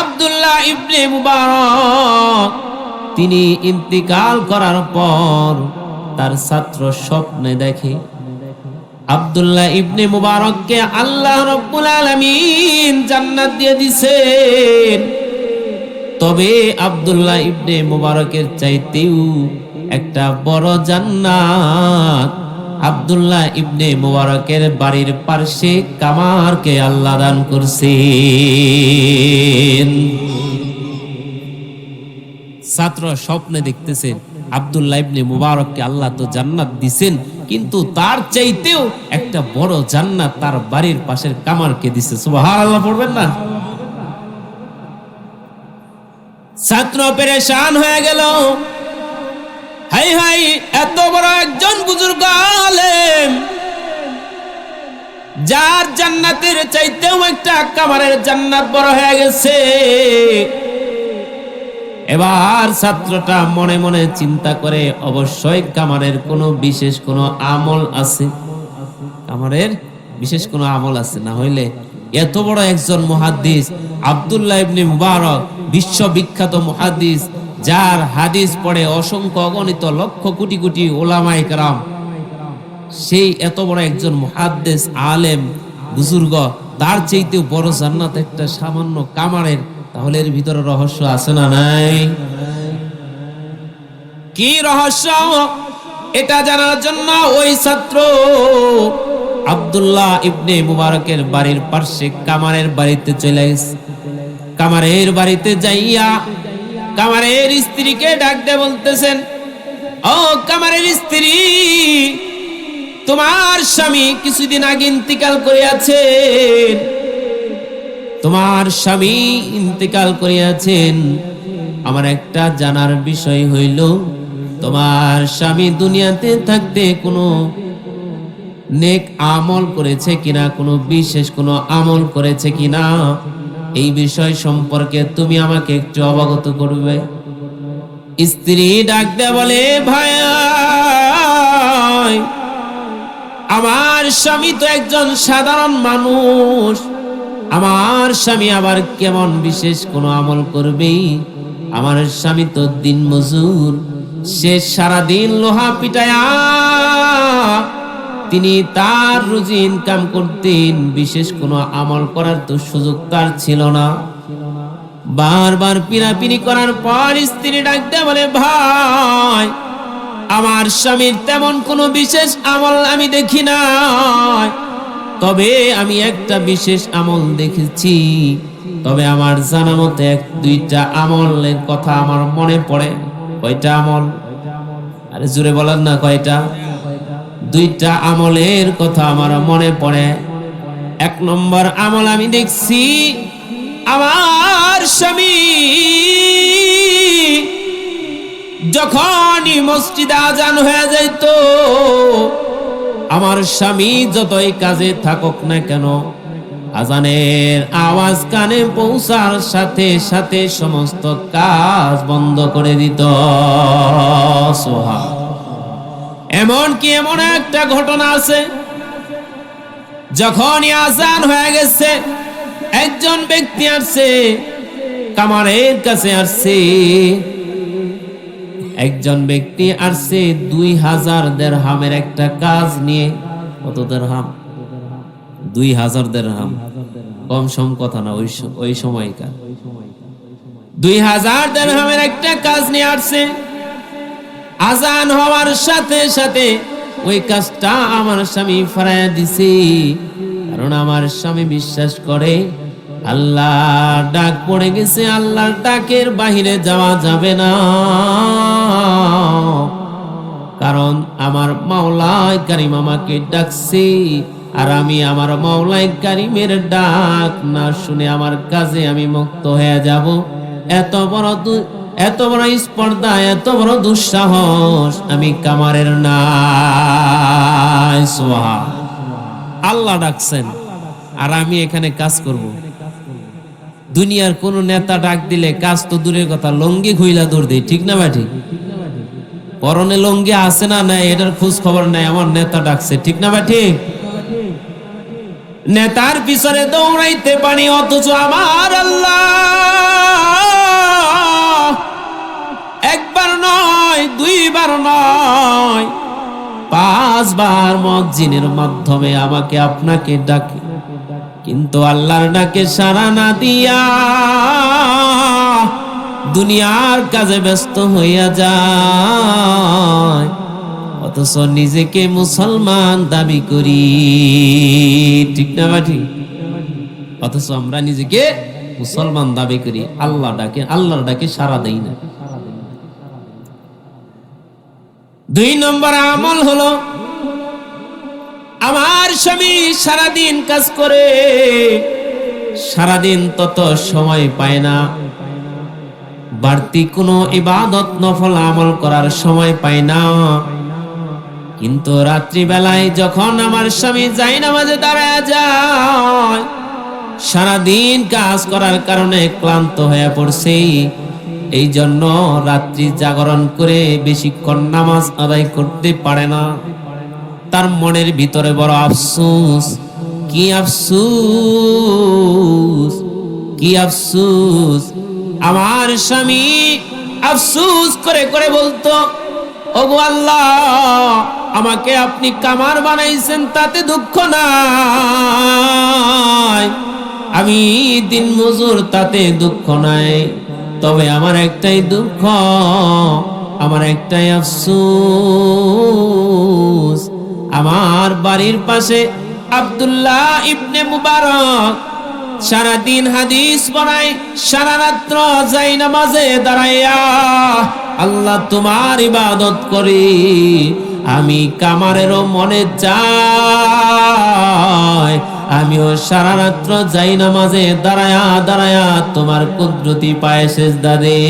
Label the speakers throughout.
Speaker 1: আব্দুল্লাহ ইবনে মুবারক। তিনি ইন্তিকাল করার পর তার ছাত্র স্বপ্নে দেখে, আব্দুল্লাহ ইবনে মুবারককে আল্লাহ রব্বুল আলামিন জান্নাত দিয়ে দিছেন। তবে আব্দুল্লাহ ইবনে মুবারকের চাইতেও একটা বড় জান্নাত আব্দুল্লাহ ইবনে মুবারকের বাড়ির পার্শ্বে কামারকে আল্লাহ দান করছেন। ছাত্র স্বপ্নে দেখতেছেন, আব্দুল্লাহ ইবনে মুবারককে আল্লাহ তো জান্নাত দিছেন, কিন্তু তার চাইতেও একটা বড় জান্নাত তার বাড়ির পাশের কামারকে দিছে। সুবহানাল্লাহ, পড়বেন না? ছাত্র পেরেশান হয়ে গেল। হাই হাই, এত বড় একজন বুজুর্গ আলেম। যার জান্নাতের চাইতেও একটা কামারের জান্নাত বড় হয়ে গেছে। এবার ছাত্রটা মনে মনে চিন্তা করে, অবশ্যই কামারের কোনো বিশেষ কোনো আমল আছে? কামারের বিশেষ কোনো আমল আছে? না হইলে এত বড় একজন মুহাদ্দিস, আব্দুল্লাহ ইবনে মুবারক, বিশ্ববিখ্যাত মুহাদ্দিস যার হাদিস পড়ে অসংখ্য অগণিত লক্ষ কোটি কোটি ওলামাই কারাম। সেই এত বড় একজন মুহাদ্দিস আলেম বুজুর্গ, তার চাইতেও বড় জান্নাত একটা সামান্য কামারের, তাহলে এর ভিতরে রহস্য আছে না নাই? কি রহস্য? এটা জানার জন্য ওই ছাত্র আব্দুল্লাহ ইবনে মুবারকের বাড়ির পার্শ্বে কামারের বাড়িতে চলে কামারের বাড়িতে যাইয়া কামারের স্ত্রীকে ডাক বলতেছেন, ও কামারের স্ত্রী, তোমার স্বামী কিছুদিন আগে ইন্তিকাল করিয়াছেন। তোমার স্বামী ইন্তেকাল করিয়াছেন। আমার একটা জানার বিষয় হইল, তোমার স্বামী দুনিয়াতে থাকতে কোনো নেক আমল করেছে কিনা, কোনো বিশেষ কোনো আমল করেছে কিনা? এই বিষয় সম্পর্কে তুমি আমাকে একটু অবগত করবে। স্ত্রী ডাক দেয়া বলে, ভাই, আমার স্বামী তো একজন সাধারণ মানুষ। আমার স্বামী আবার কেমন বিশেষ কোনো আমল করবে আমার স্বামী তো দিন মজুর সে সারাদিন লোহা পিটায়া তিনি তার রুজি ইনকাম করতেন, বিশেষ কোনো আমল করার তো সুযোগ তার ছিল না। বারবার পিনাপিনি করার পর স্ত্রী ডাকতে বলে, ভাই, আমার স্বামীর তেমন কোনো বিশেষ আমল আমি দেখি না তবে আমি একটা বিশেষ আমল দেখেছি। তবে আমার জানা মতে এক, দুইটা আমলের কথা আমার মনে পড়ে। কয়টা আমল? আরে জোরে বলেন না কয়টা? দুইটা আমলের কথা আমার মনে পড়ে। এক নম্বর আমল আমি দেখছি আমার স্বামী যখনই মসজিদে আজান হয়ে যাইতো, আমার স্বামী যতই কাজে থাকুক না কেন, আজানের আওয়াজ কানে পৌঁছার সাথে সাথে সমস্ত কাজ বন্ধ করে দিত। সোহা এমন কি এমন একটা ঘটনা আছে যখনই আজান হয়ে গেছে, একজন ব্যক্তি আসছে, কামারের কাছে আসছে। একজন ব্যক্তি আসছে দুই হাজার দেড় হামের একটা কাজ নিয়ে। কত দেড় হাম দুই হাজার দেড় হাম কম সম কথা না, ওই সময়কার। দুই হাজার দেড় হামের একটা কাজ নিয়ে আসছে। আজান হওয়ার সাথে সাথে ওই কাজটা আমার স্বামী ফরাইয়া দিছে। কারণ আমার স্বামী বিশ্বাস করে আল্লাহ ডাক পড়ে গেছে, আল্লাহর ডাকের বাহিরে যাওয়া যাবে না। কারণ আমার মাওলাই কারিম আমাকে ডাকছে, আর আমি আমার মাওলাই কারিমের ডাক না শুনে আমার কাজে আমি মুক্ত হয়ে যাব। এত বড় এত বড় স্পর্ধা, এত বড় দুঃসাহস, আমি কামারের না আল্লাহ ডাকছেন, আর আমি এখানে কাজ করব। দুনিয়ার কোন নেতা ডাক দিলে কাজ তো দূরের কথা, লঙ্গি ঘুইলা দৌড় দেয় ঠিক না ঠিক? পরনে লঙ্গি আছে না নাই, এটার খোঁজ খবর নাই, আমার নেতা ডাকছে, ঠিক না বা ঠিক? নেতার পিছনে দৌড়াইতে পারি, অথচ আমার আল্লাহ পাঁচবার মজ্জিনের মাধ্যমে আমাকে আপনাকে ডাকে। কিন্তু আল্লাহর ডাকে সারা না দিয়া দুনিয়ার কাজে ব্যস্ত হইয়া যায়। অথচ নিজেকে মুসলমান দাবি করি। ঠিক না বা ঠিক অথচ আমরা নিজেকে মুসলমান দাবি করি। আল্লাহ ডাকে, আল্লাহর ডাকে সারা দেই না। দুই নম্বর আমল হলো স্বামী সারাদিন কাজ করে, সারাদিন তত সময় পায় না। বাড়তি কোনো ইবাদত, নফল আমল করার সময় পায় না। কিন্তু রাত্রিবেলায় যখন আমার স্বামী যাই নামাজে দাঁড়ায় যায়, সারাদিন কাজ করার কারণে ক্লান্ত হয়ে পড়ছে। এই জন্য রাত্রি জাগরণ করে বেশিক্ষণ নামাজ আদায় করতে পারে না। তার মনের ভিতরে বড় আফসোস। কি আফসোস? কি আফসোস? আমার স্বামী আফসোস করে করে বলতো, ওগো আল্লাহ, আমাকে আপনি কামার বানাইছেন, তাতে দুঃখ নাই। আমি দিন মজুর, তাতে দুঃখ নাই। তবে আমার একটাই দুঃখ, আমার একটাই আফসোস। আমার বাড়ির পাশে আব্দুল্লাহ ইবনে মুবারক সারাদিন হাদিস পড়াই সারা রাত্র যাই নামাজে দাঁড়াইয়া, আল্লাহ তোমার ইবাদত করি, আমি কামারেরও মনে চাই, আমিও সারা রাত্র যাই নামাজে দাঁড়ায়া দাঁড়ায়া তোমার কুদরতি পায়ে শেষ দাদে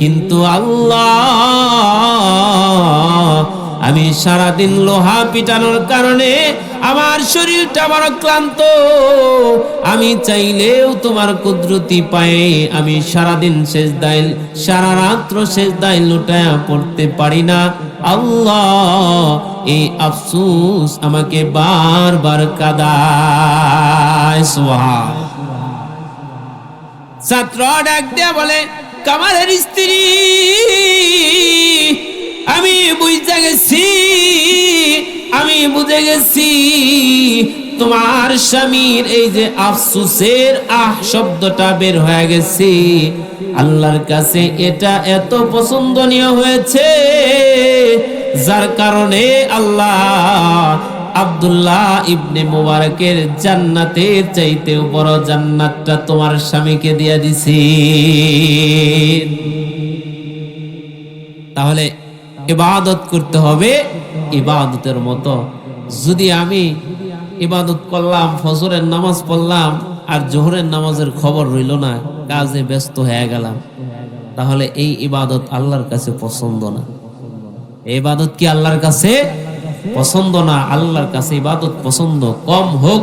Speaker 1: কিন্তু আল্লাহ আমি সারাদিন লোহা পিটানোর কারণে আমার শরীরটা বড় ক্লান্ত আমি চাইলেও তোমার কুদরতি পায়ে আমি সারাদিন শেষ দাইল সারা রাত্র শেষ দাইল লুটায়া পড়তে পারি না। আল্লাহ, এই আফসুস আমাকে বারবার কাদায়। সোহা ছাত্র ডাক দেয়া বলে, কামালের স্ত্রী! আমি বুঝতে গেছি, আমি বুঝে গেছি, তোমার স্বামীর এই যে আফসুসের আহ শব্দটা বের হয়ে গেছে। আল্লাহর কাছে এটা এত পছন্দনীয় হয়েছে, যার কারণে আল্লাহ আব্দুল্লাহ ইবনে মুবারকের জান্নাতের চাইতেও বড় জান্নাতটা তোমার স্বামীকে দিয়া দিছি। তাহলে ইবাদত করতে হবে ইবাদতের মতো। যদি আমি ইবাদত করলাম, ফজরের নামাজ পড়লাম আর জোহরের নামাজের খবর রইল না, কাজে ব্যস্ত হয়ে গেলাম, তাহলে এই ইবাদত আল্লাহর কাছে পছন্দ না। ইবাদত কি আল্লাহর কাছে পছন্দ না? আল্লাহর কাছে ইবাদত পছন্দ কম হোক,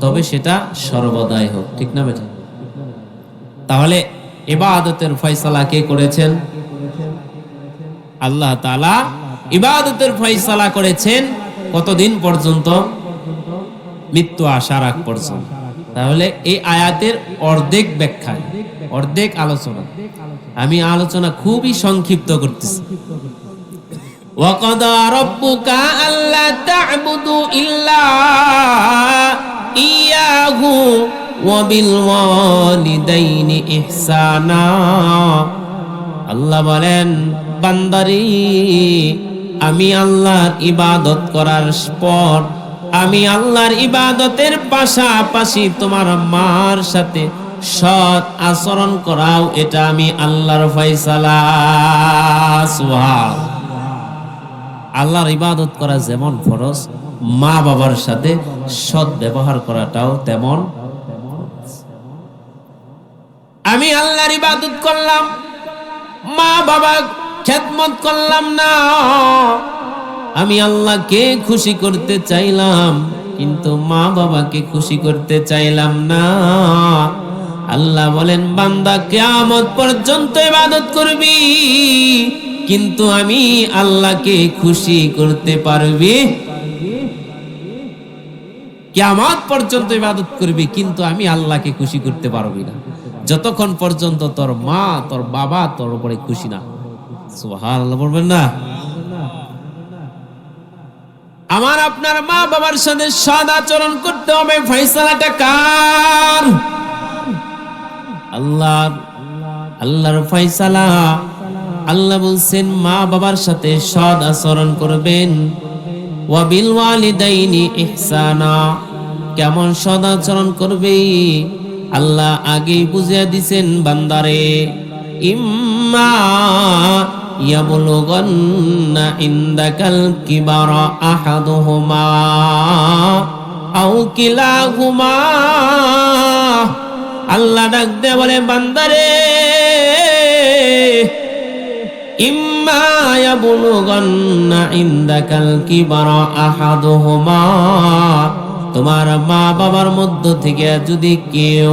Speaker 1: তবে সেটা সর্বদাই হোক। ঠিক না বেটা? তাহলে ইবাদতের ফয়সালা কে করেছেন? আল্লাহ তাআলা ইবাদতের ফয়সালা করেছেন কতদিন পর্যন্ত মৃত্যু আসার আগ পর্যন্ত তাহলে এই আয়াতের অর্ধেক ব্যাখ্যা অর্ধেক আলোচনা আমি আলোচনা খুবই সংক্ষিপ্ত করতেছি وقضى ربك ألا تعبدوا إلا إياه وبالوالدين إحسانا আল্লাহ বলেন বান্দারি, আমি আল্লাহর ইবাদত করার পর, আমি আল্লাহর ইবাদতের পাশাপাশি তোমার মার সাথে সৎ আচরণ করাও, এটা আমি আল্লাহর ফয়সালা। আল্লাহর ইবাদত করা যেমন ফরজ, মা বাবার সাথে সৎ ব্যবহার করাটাও তেমন আমি আল্লাহর ইবাদত করলাম, মা বাবা খেদমত করলাম না। আমি আল্লাহকে খুশি করতে চাইলাম, কিন্তু মা বাবাকে খুশি করতে চাইলাম না। আল্লাহ বলেন, বান্দা কেয়ামত পর্যন্ত ইবাদত করবি, কিন্তু আমি আল্লাহকে খুশি করতে পারবি। কেয়ামত পর্যন্ত ইবাদত করবি, কিন্তু আমি আল্লাহকে খুশি করতে পারবি না। যতক্ষণ পর্যন্ত তোর মা, তোর বাবা তোর উপরে খুশি না। আমার আপনার মা বাবার সাথে সদ আচরণ করতে হবে। ফয়সালাটা কার? আল্লাহর আল্লাহর ফয়সালা। আল্লাহ বলছেন মা বাবার সাথে সদ আচরণ করবেন। ইহসানা। কেমন সদ আচরণ করবে? আল্লাহ আগেই বুঝিয়ে দিছেন, বান্দারে। ইম্মা আল্লাহ ডাক দে বলে, বান্দারে, ইম্মা ইয়াবলুগান্না ইনদাকাল কিবারা আহাদুহুমা। তোমার মা বাবার মধ্য থেকে যদি কেউ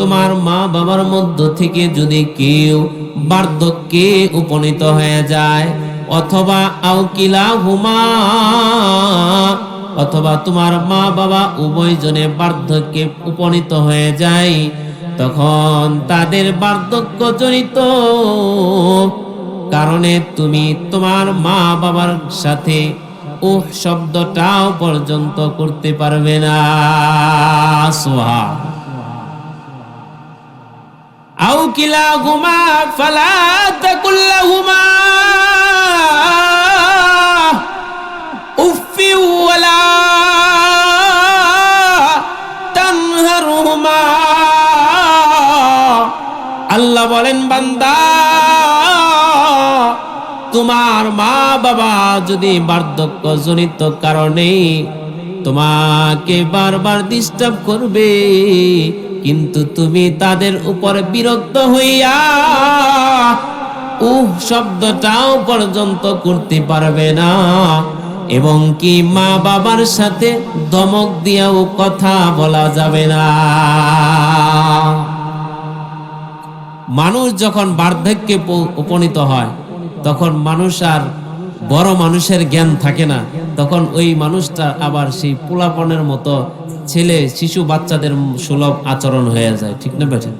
Speaker 1: তোমার মা বাবার মধ্য থেকে যদি কেউ বার্ধক্যে উপনীত হয়ে যায়, অথবা আউকিলা হুমা অথবা তোমার মা বাবা উভয়জনে বার্ধক্যে উপনীত হয়ে যায়, তখন তাদের বার্ধক্য জনিত কারণে তুমি তোমার মা বাবার সাথে উহ শব্দটাও পর্যন্ত করতে পারবে না। সোহা আউ কিলা গুমা ফালা তাকুল্লাহুমা। উফি ওয়ালা আল্লাহ বলেন, বান্দা, তোমার মা বাবা যদি বার্ধক্য জনিত কারণে তোমাকে বারবার ডিস্টার্ব করবে কিন্তু তুমি তাদের উপর বিরক্ত হইয়া উহ শব্দটাও পর্যন্ত করতে পারবে না। এবং কি মা বাবার সাথে ধমক দিয়াও কথা বলা যাবে না। মানুষ যখন বার্ধক্যে উপনীত হয়, তখন মানুষ আর বড় মানুষের জ্ঞান থাকে না। তখন ওই মানুষটা আবার সেই পোলাপনের মতো ছেলে, শিশু, বাচ্চাদের সুলভ আচরণ হয়ে যায়, ঠিক না বেঠে?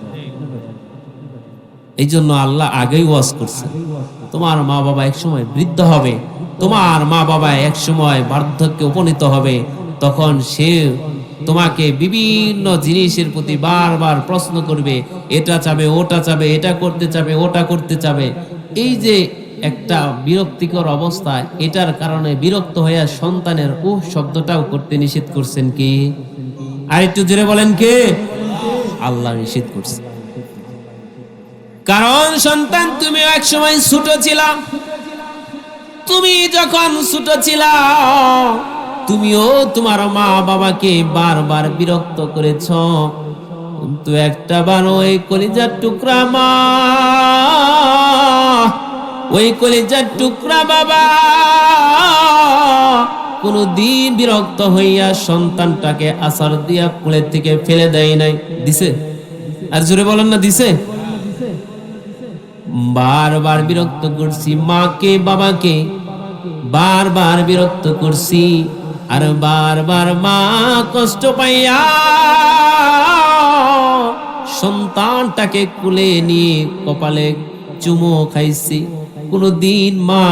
Speaker 1: এই জন্য আল্লাহ আগেই ওয়াজ করছে। তোমার মা বাবা এক সময় বৃদ্ধ হবে, তোমার মা বাবা এক সময় বার্ধক্যে উপনীত হবে, তখন সে তোমাকে বিভিন্ন জিনিসের প্রতি বারবার প্রশ্ন করবে, এটা চাবে, ওটা চাবে, এটা করতে চাবে, ওটা করতে চাবে। এই যে একটা বিরক্তিকর অবস্থা, এটার কারণে বিরক্ত হয়ে সন্তানের উহ শব্দটাও করতে নিষেধ করছেন কি? আর একটু জোরে বলেন কে? আল্লাহ নিষেধ করছে। কারণ সন্তান তুমি এক সময় ছোট ছিলা। তুমি যখন ছোট ছিলা, তুমিও তোমার মা বাবাকে বারবার বিরক্ত করেছ। কিন্তু একটা বার ওই কলিজার টুকরা মা, ওই কলিজার টুকরা বাবা কোনো দিন বিরক্ত হইয়া সন্তানটাকে আসার দিয়া কুলের থেকে ফেলে দেয় নাই। দিছে? আর জোরে বলেন না, দিছে? বারবার বিরক্ত করছি, মাকে, বাবাকে। বারবার বিরক্ত করছি, আর বারবার মা কষ্ট পাইয়া সন্তানটাকে কুলে নিয়ে কপালে চুমো খাইছি। কোনদিন মা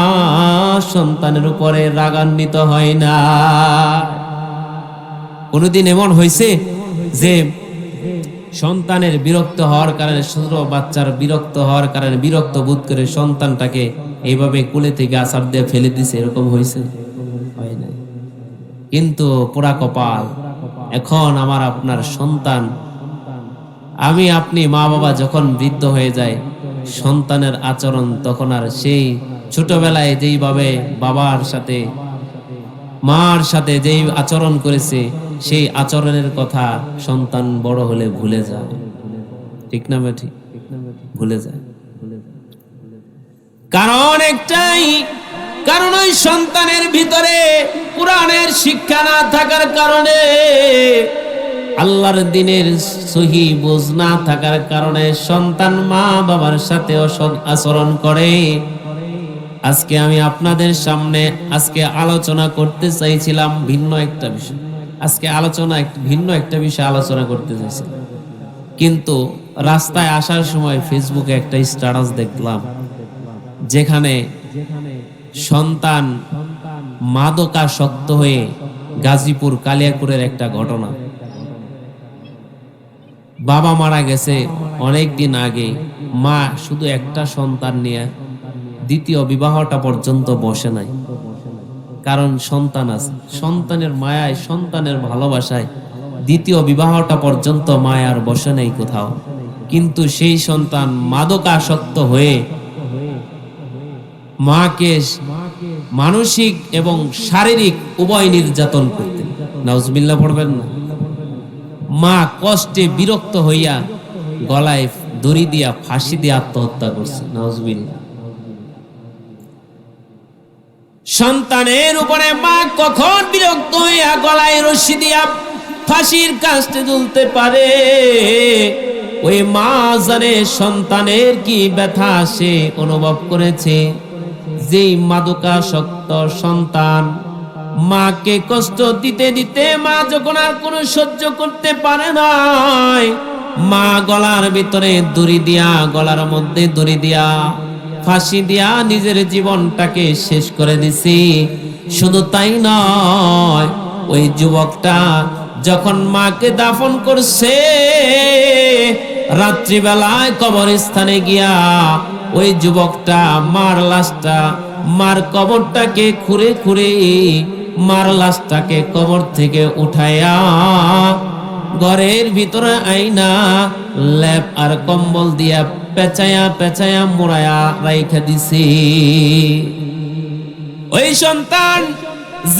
Speaker 1: সন্তানের উপরে রাগান্বিত হয় না। কোনদিন এমন হয়েছে যে সন্তানের বিরক্ত হওয়ার কারণে ছোট বাচ্চার বিরক্ত হওয়ার কারণে বিরক্ত বোধ করে সন্তানটাকে এইভাবে কুলে থেকে আসার দিয়ে ফেলে দিছে, এরকম হয়েছে? হয় কিন্তু পোড়া কপাল, এখন আমার আপনার সন্তান, আমি আপনি মা বাবা যখন বৃদ্ধ হয়ে যায় সন্তানের আচরণ তখন আর সেই ছোটবেলায় যেইভাবে বাবার সাথে, মার সাথে যেই আচরণ করেছে, সেই আচরণের কথা সন্তান বড় হলে ভুলে যায়। ঠিক না বেঠি? ভুলে যায়। কারণ একটাই, কারণ ওই সন্তানের ভিতরে কোরআনের শিক্ষা না থাকার কারণে আল্লাহর দিনের সহি বোঝ না থাকার কারণে সন্তান মা বাবার সাথে অসৎ আচরণ করে। আজকে আমি আপনাদের সামনে আজকে আলোচনা করতে চাইছিলাম ভিন্ন একটা বিষয়। আজকে আলোচনা ভিন্ন একটা বিষয় আলোচনা করতে চাইছিলাম। কিন্তু রাস্তায় আসার সময় ফেসবুকে একটা স্ট্যাটাস দেখলাম, যেখানে সন্তান মাদকাসক্ত হয়ে গাজীপুর কালিয়াকুরের একটা ঘটনা। বাবা মারা গেছে অনেক দিন আগে। মা শুধু একটা সন্তান নিয়ে দ্বিতীয় বিবাহটা পর্যন্ত বসে নাই। কারণ সন্তান আছে। সন্তানের মায়ায়, সন্তানের ভালোবাসায় দ্বিতীয় বিবাহটা পর্যন্ত মায়ার বসে নেই কোথাও। কিন্তু সেই সন্তান মাদকাসক্ত হয়ে মাকে মানসিক এবং শারীরিক উভয় নির্যাতন করতেন। নাউজবিল্লা পড়বেন না? মা কষ্টে বিরক্ত হইয়া গলায় দড়ি দিয়া, ফাঁসি দিয়ে আত্মহত্যা করছে। নাউজবিল্লা সন্তানের উপরে মা কখন বিরক্ত হইয়া গলায় রশি দিয়া ফাঁসির কাস্টে তুলতে পারে? ওই মা জানে সন্তানের কি ব্যথা সে অনুভব করেছে। যেই মাদকাসক্ত সন্তান মাকে কষ্ট দিতে দিতে মা যখন আর কোনো সহ্য করতে পারে নাই, মা গলার ভিতরে দড়ি দিয়া, গলার মধ্যে দড়ি দিয়া, ফাঁসি দিয়া নিজের জীবনটাকে শেষ করে দিছি। শুধু তাই নয়, ওই যুবকটা যখন মাকে দাফন করছে, রাত্রিবেলায় কবরস্থানে গিয়া ওই যুবকটা মার লাশটা, মার কবরটাকে খুঁড়ে খুঁড়ে মার লাশটাকে কবর থেকে উঠায়া ঘরের ভিতরে আইনা ল্যাপ আর কম্বল দিয়া পেঁচায়া পেঁচায়া মোড়ায়া রাইখা দিছি। ওই সন্তান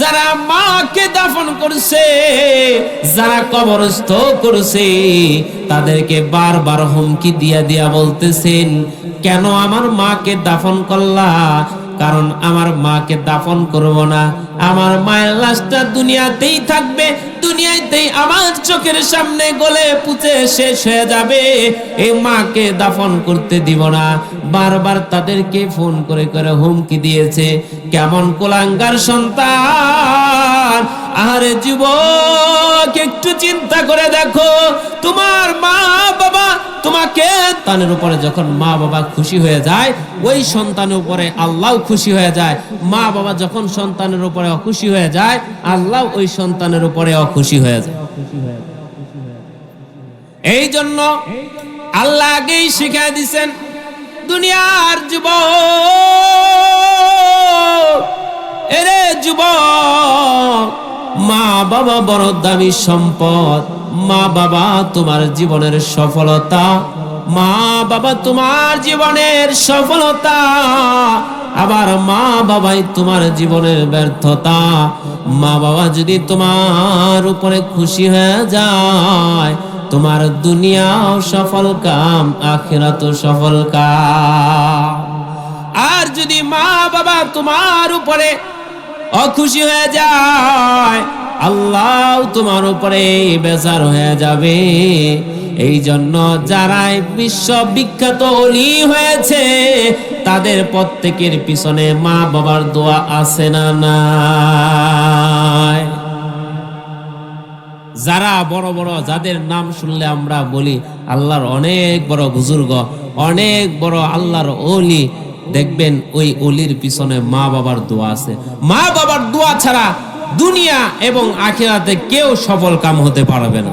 Speaker 1: যারা মাকে দাফন করছে, যারা কবরস্থ করছে, তাদেরকে বারবার হুমকি দিয়া দিয়া বলতেছেন, কেন আমার মাকে দাফন করলা? কারণ আমার মাকে দাফন করব না। আমার মায়ের লাশটা দুনিয়াতেই থাকবে, দুনিয়াতেই আমার চোখের সামনে গলে পুচে শেষ হয়ে যাবে। এই মাকে দাফন করতে দিব না। বারবার তাদেরকে ফোন করে করে হুমকি দিয়েছে, কেমন কোলাঙ্গার সন্তান? আরে যুবক, একটু চিন্তা করে দেখো, তোমার মা বাবা তোমাকে তানের উপরে যখন মা বাবা খুশি হয়ে যায়, ওই সন্তানের উপরে আল্লাহ খুশি হয়ে যায়। মা বাবা যখন সন্তানের উপরে অখুশি হয়ে যায়, আল্লাহ ওই সন্তানের উপরে অখুশি হয়ে যায়। এই জন্য আল্লাহ আগেই শিখাই দিছেন দুনিয়ার যুবক, এরে যুবক মা বাবা বড় দামি সম্পদ। মা বাবা তোমার জীবনের সফলতা। মা বাবা তোমার জীবনের সফলতা। আবার মা বাবাই তোমার জীবনের ব্যর্থতা। মা বাবা যদি তোমার উপরে খুশি হয়ে যায়, তোমার দুনিয়াও সফল কাম আখিরাত সফল কাম। আর যদি মা বাবা তোমার উপরে অখুশি হয়ে যায়। আল্লাহ তোমার উপরে বেজার হয়ে যাবে। এই জন্য যারাই বিশ্ব বিখ্যাত অলি হয়েছে, তাদের প্রত্যেকের পিছনে মা বাবার দোয়া আছে না নাই? যারা বড় বড়, যাদের নাম শুনলে আমরা বলি, আল্লাহর অনেক বড় বুজুর্গ, অনেক বড় আল্লাহর অলি দেখবেন ওই অলির পিছনে মা বাবার দোয়া আছে। মা বাবার দোয়া ছাড়া দুনিয়া এবং আখিরাতে কেউ সফল কাম হতে পারবে না।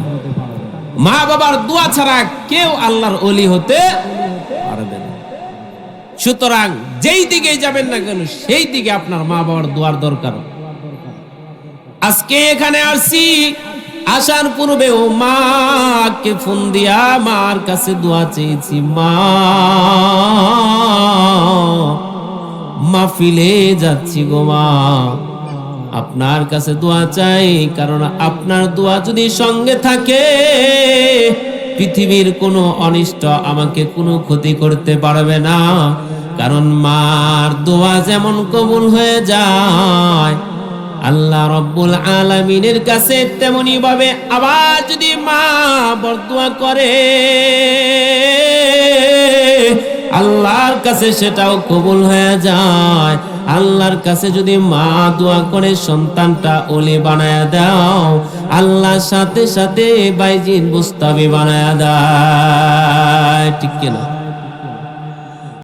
Speaker 1: মা বাবার দোয়া ছাড়া কেউ আল্লাহর অলি হতে পারবে না। সুতরাং যেই দিকে যাবেন না কেন, সেই দিকে আপনার মা বাবার দোয়ার দরকার। আজকে এখানে আসছি। আসার পূর্বে ও মাকে ফোন দিয়া মার কাছে দোয়া চেয়েছি, মা। মাহফিলে যাচ্ছি গো মা। আপনার কাছে দোয়া চাই, কারণ আপনার দোয়া যদি সঙ্গে থাকে, পৃথিবীর কোনো অনিষ্ট আমাকে কোনো ক্ষতি করতে পারবে না। কারণ মার দোয়া যেমন কবুল হয়ে যায় আল্লাহ রব্বুল আলমিনের কাছে তেমনি ভাবে আবার যদি মা বরদোয়া করে, আল্লাহর কাছে সেটাও কবুল হয়ে যায়। আল্লাহর কাছে যদি মা দোয়া করে, সন্তানটা ওলে বানায় দাও। আল্লাহর সাথে সাথে বাইজিন বুস্তাবি বানায় দেয়। ঠিক কিনা?